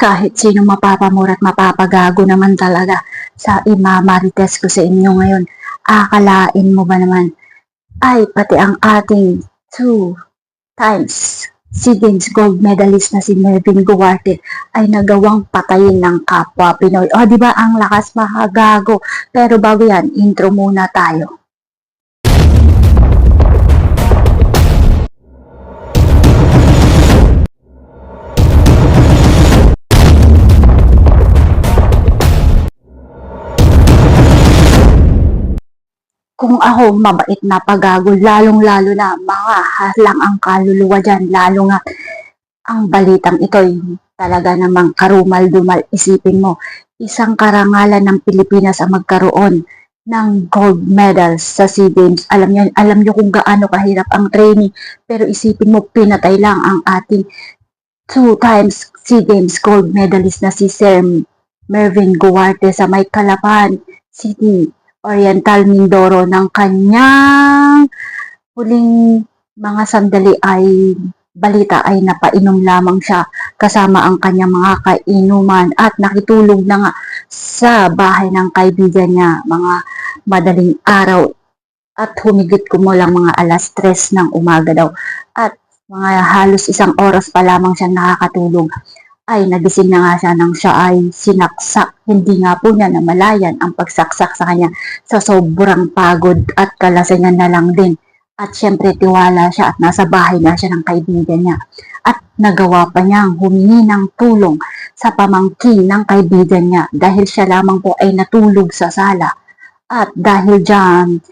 kahit sino mapapamura at mapapagago naman talaga sa imamarites ko sa inyo ngayon. Akalain mo ba naman ay pati ang ating two times si Games gold medalist na si Melvin Guarte ay nagawang patayin ng kapwa Pinoy. O, di ba ang lakas mahagago? Pero bago yan, intro muna tayo. Kung ako mabait na pagago, lalong-lalo na mga haslang ang kaluluwa dyan, lalo nga ang balitang ito'y talaga namang karumal-dumal. Isipin mo, isang karangalan ng Pilipinas ang magkaroon ng gold medal sa SEA Games. Alam niyo, alam niyo kung gaano kahirap ang training, pero isipin mo, pinatay lang ang ating two times SEA Games gold medalist na si Sir Mervin Guarte sa may Calapan City, Oriental Mindoro ng kanyang huling mga sandali ay balita ay napainom lamang siya kasama ang kanyang mga kainuman at nakitulog na nga sa bahay ng kaibigan niya mga madaling araw. At humigit kumulang mga alas tres ng umaga daw. At mga halos isang oras pa lamang siya nakakatulog ay nagising na nga siya nang siya ay sinaksak. Hindi nga po niya namalayan ang pagsaksak sa kanya sa sobrang pagod at kalasingan na lang din. At syempre tiwala siya at nasa bahay na siya ng kaibigan niya. At nagawa pa niyang humingi ng tulong sa pamangkin ng kaibigan niya dahil siya lamang po ay natulog sa sala. At dahil dyan,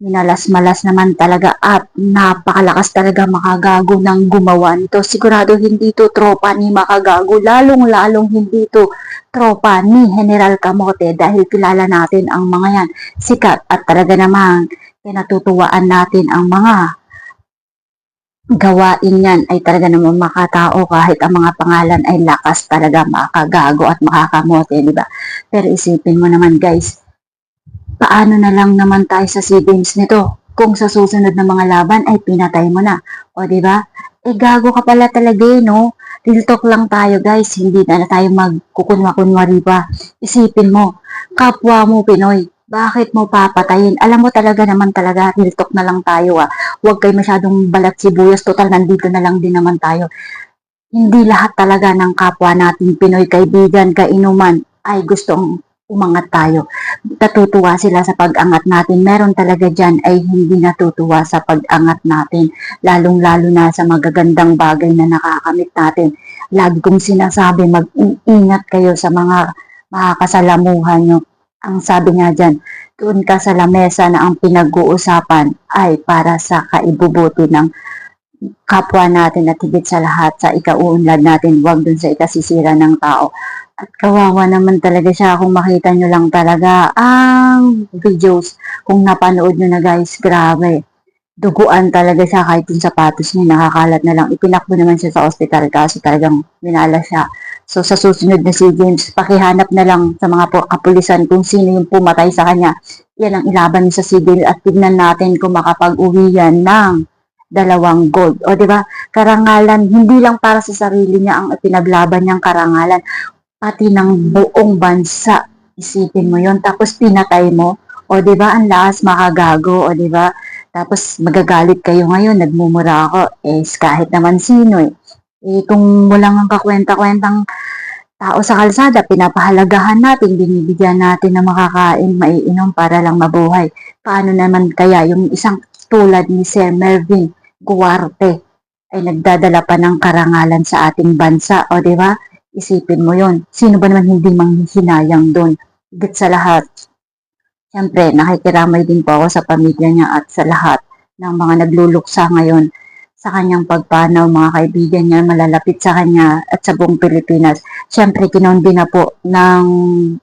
minalas-malas naman talaga at napakalakas talaga makagago ng gumawa nito. Sigurado hindi to tropa ni makagago, lalong-lalong hindi to tropa ni General Camote dahil kilala natin ang mga yan sikat at talaga namang pinatutuwaan natin ang mga gawain yan ay talaga namang makatao kahit ang mga pangalan ay lakas talaga makagago at makakamote, di ba? Pero isipin mo naman guys, paano na lang naman tayo sa SEA Games nito? Kung sa susunod na mga laban ay pinatay mo na. O, ba? Eh, gago ka pala talaga eh, no? Real talk lang tayo, guys. Hindi na, na tayo magkukunwa-kunwari pa. Isipin mo, kapwa mo, Pinoy, bakit mo papatayin? Alam mo talaga naman talaga, real talk na lang tayo ah. Huwag kayo masyadong balat sibuyas, total nandito na lang din naman tayo. Hindi lahat talaga ng kapwa nating Pinoy kaibigan, kainuman ay gustong umangat tayo. Natutuwa sila sa pag-angat natin. Meron talaga dyan ay hindi natutuwa sa pag-angat natin. Lalong-lalo na sa magagandang bagay na nakakamit natin. Lagi kong sinasabi, mag-ingat kayo sa mga makakasalamuhan nyo. Ang sabi nga dyan, doon ka sa lamesa na ang pinag-uusapan ay para sa kaibubuti ng kapwa natin at higit sa lahat sa ikauunlad natin, huwag dun sa ikasisira ng tao. At kawawa naman talaga siya kung makita nyo lang talaga ang videos. Kung napanood nyo na guys, grabe. Duguan talaga siya kahit yung sapatos niya nakakalat na lang. Ipinakbo naman siya sa ospital kasi talagang minala siya. So sa susunod na SEA Games, pakihanap na lang sa mga kapulisan kung sino yung pumatay sa kanya. Yan ang ilaban sa Games at tignan natin kung makapag-uwi yan ng dalawang gold. O di ba? Karangalan, hindi lang para sa sarili niya ang pinaglaban niyang karangalan pati ng buong bansa. Isipin mo yon Tapos pinatay mo. O, di ba? Ang lakas makagago. O, di ba? Tapos magagalit kayo ngayon. Nagmumura ako. Eh, kahit naman sino eh. Eh, kung walang ang kakwenta-kwentang tao sa kalsada, pinapahalagahan natin, binibigyan natin ng makakain, maiinom para lang mabuhay. Paano naman kaya yung isang tulad ni Sir Mervin Guarte ay nagdadala pa ng karangalan sa ating bansa, o di ba? Isipin mo yon Sino ba naman hindi manghihinayang doon? Higit sa lahat. Siyempre, nakikiramay din po ako sa pamilya niya at sa lahat ng mga nagluluksa ngayon sa kanyang pagpanaw, mga kaibigan niya, malalapit sa kanya at sa buong Pilipinas. Siyempre, kinondi na po ng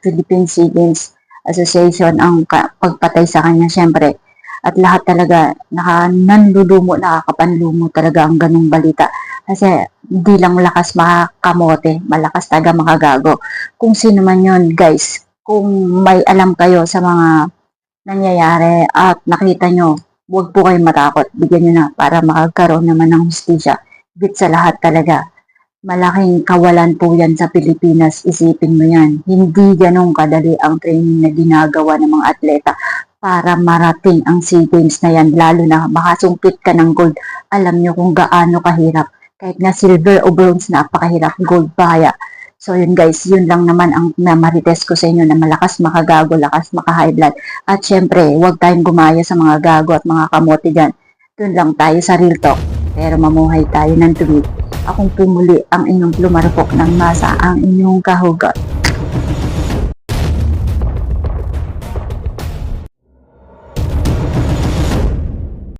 Philippine Games Association ang pagpatay sa kanya, siyempre. At lahat talaga, naka, nanlulumo, nakakapanlumo talaga ang ganong balita. Kasi hindi lang lakas makakamote, malakas taga makagago. Kung sino man yun, guys, kung may alam kayo sa mga nangyayari at nakita nyo, huwag po kayong matakot. Bigyan nyo na para makagkaroon naman ng hustisya. Bit sa lahat talaga. Malaking kawalan po yan sa Pilipinas, isipin mo yan. Hindi ganun kadali ang training na ginagawa ng mga atleta para marating ang SEA Games na yan, lalo na makasumpit ka ng gold. Alam nyo kung gaano kahirap. Kahit nga silver o bronze, napakahirap. Gold pa. So yun guys, yun lang naman ang namarites ko sa inyo na malakas makagago, lakas maka-high blood. At syempre, huwag tayong gumaya sa mga gago at mga kamote dyan. Doon lang tayo sa real talk. Pero mamuhay tayo ng tuwid. Akong pumuli ang inyong lumarupok ng masa, ang inyong kahugot.